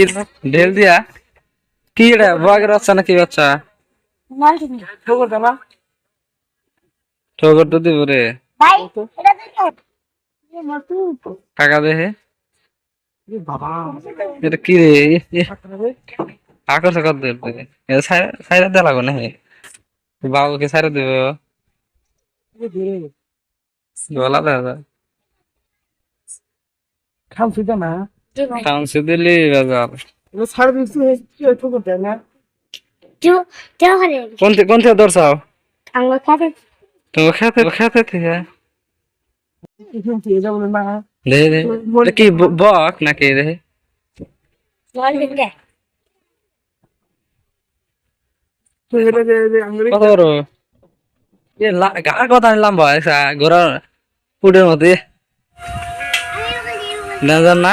কি ঢেল দিয়া? কি এটা বাঘের বাচ্চা না কি বাচ্চা ঠোকর তো দিব রে। ভাই এটা দেখো এ মতু কাকা দেহে এটা কি রে? আকর্ষ কর দেব এটা সাইরা দেওয়া লাগবে না হে বাবুকে সাইরা দেবে। গলা দেওয়া খাম সুদা না। Tansu dili bazar. Bu sarı bir su hiç çok বক নাকি দে কত বড় গার কথা লম্বা ঘোরার ফুটের মধ্যে না জান না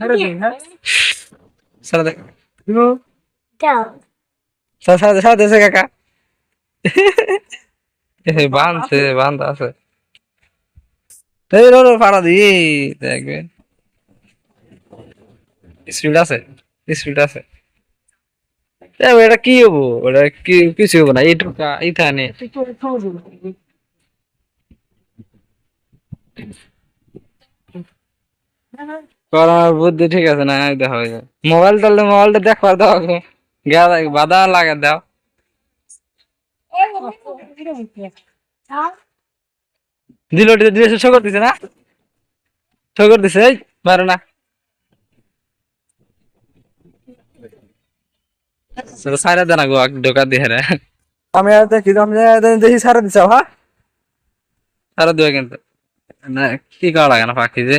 হ্যাঁ কাকা। বাঁধছে বাঁধ আছে। এই রো রো পাড়া দি দেখবে স্পিড আছে স্পিড আছে। এটা কি হব? ওটা কি কিছু হব না এইটুকু এইখানে দিন করার বুদ্ধি ঠিক আছে না দেখা হয়ে যায় মোবাইল তাহলে মোবাইলটা দেখবার দাও গেলা বাধা লাগা দাও। जाओ দিল দিয়েছে শকর দিছে না? শকর দিছে এই মারো না। সারা দেনা গো ঢোকা দিয়ে রে। আমি আর দেখি আমি দেখি সারা দিছ হ্যাঁ সারা দিও কিন্তু। না কি করা লাগে না পাখি যে?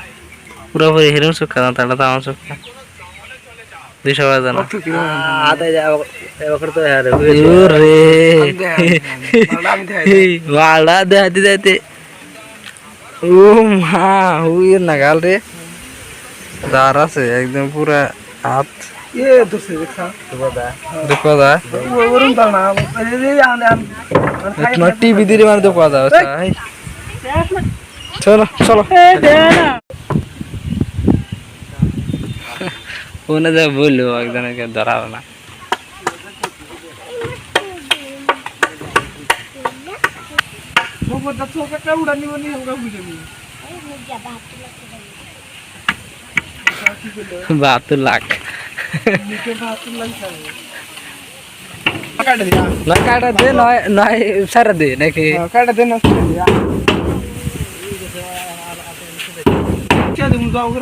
পুরোপুরি হিরুম সুখা না তাহলে তো আমার সুখা দুশো বাজার জানা। মালা দেখাতে যাইতে ও মা হুইয়ের না গাল রে। দাঁড় আছে একদম পুরা হাত। টিভি দিয়ে মানে দেখা যাবে চলো চলো। ওনে যা বলল একজনকে ধরাও না। বাহাত্তর লাখ। নয় কাটা দে নয় নয় সারা দে নাকি? কাটা দে না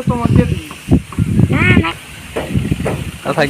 তোমার দিয়ে দিই था